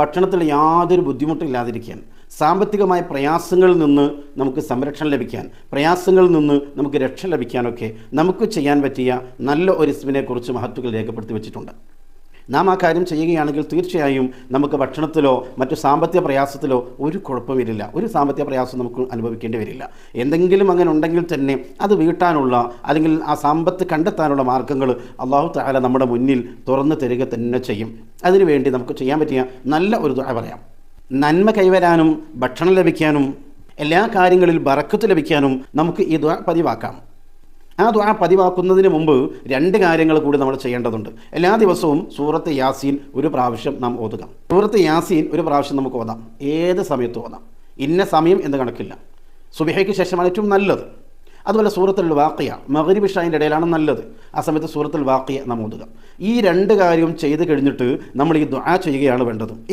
ഭക്ഷണത്തിൽ യാതൊരു ബുദ്ധിമുട്ടില്ലാതിരിക്കാൻ സാമ്പത്തികമായ പ്രയാസങ്ങളിൽ നിന്ന് നമുക്ക് സംരക്ഷണം ലഭിക്കാൻ പ്രയാസങ്ങളിൽ നിന്ന് നമുക്ക് രക്ഷ ലഭിക്കാനൊക്കെ നമുക്ക് ചെയ്യാൻ പറ്റിയ നല്ല ഒരു ഇസ്മിനെക്കുറിച്ച് മഹത്തുക്കൾ രേഖപ്പെടുത്തി വെച്ചിട്ടുണ്ട്. നാം ആ കാര്യം ചെയ്യുകയാണെങ്കിൽ തീർച്ചയായും നമുക്ക് ഭക്ഷണത്തിലോ മറ്റു സാമ്പത്തിക പ്രയാസത്തിലോ ഒരു കുഴപ്പമില്ല. ഒരു സാമ്പത്തിക പ്രയാസം നമുക്ക് അനുഭവിക്കേണ്ടി വരില്ല. എന്തെങ്കിലും അങ്ങനെ ഉണ്ടെങ്കിൽ തന്നെ അത് വീട്ടാനുള്ള അല്ലെങ്കിൽ ആ സമ്പത്ത് കണ്ടെത്താനുള്ള മാർഗങ്ങൾ അള്ളാഹു താല നമ്മുടെ മുന്നിൽ തുറന്നു തരിക തന്നെ ചെയ്യും. അതിനുവേണ്ടി നമുക്ക് ചെയ്യാൻ പറ്റിയ നല്ല ഒരു ദുആ പറയാം. നന്മ കൈവരാനും ഭക്ഷണം ലഭിക്കാനും എല്ലാ കാര്യങ്ങളിൽ ബറക്കത്ത് ലഭിക്കാനും നമുക്ക് ഈ ദുആ പതിവാക്കാം. ആ ദുആ പതിവാക്കുന്നതിന് മുമ്പ് രണ്ട് കാര്യങ്ങൾ കൂടി നമ്മൾ ചെയ്യേണ്ടതുണ്ട്. എല്ലാ ദിവസവും സൂറത്ത് യാസീൻ ഒരു പ്രാവശ്യം നാം ഓതുക. സൂറത്ത് യാസീൻ ഒരു പ്രാവശ്യം നമുക്ക് ഓതാം. ഏത് സമയത്തും ഓതാം. ഇന്ന സമയം എന്ന് കണക്കില്ല. സുബിഹയ്ക്ക് ശേഷമാണ് ഏറ്റവും നല്ലത്. അതുപോലെ സൂറത്തുൽ വാക്കിയ മകരിബ് ഷായിന്റെ ഇടയിലാണ് നല്ലത്. ആ സമയത്ത് സൂറത്തുൽ വാക്കിയ നാം ഓതുക. ഈ രണ്ട് കാര്യവും ചെയ്ത് കഴിഞ്ഞിട്ട് നമ്മൾ ഈ ദുആ ചെയ്യുകയാണ് വേണ്ടത്.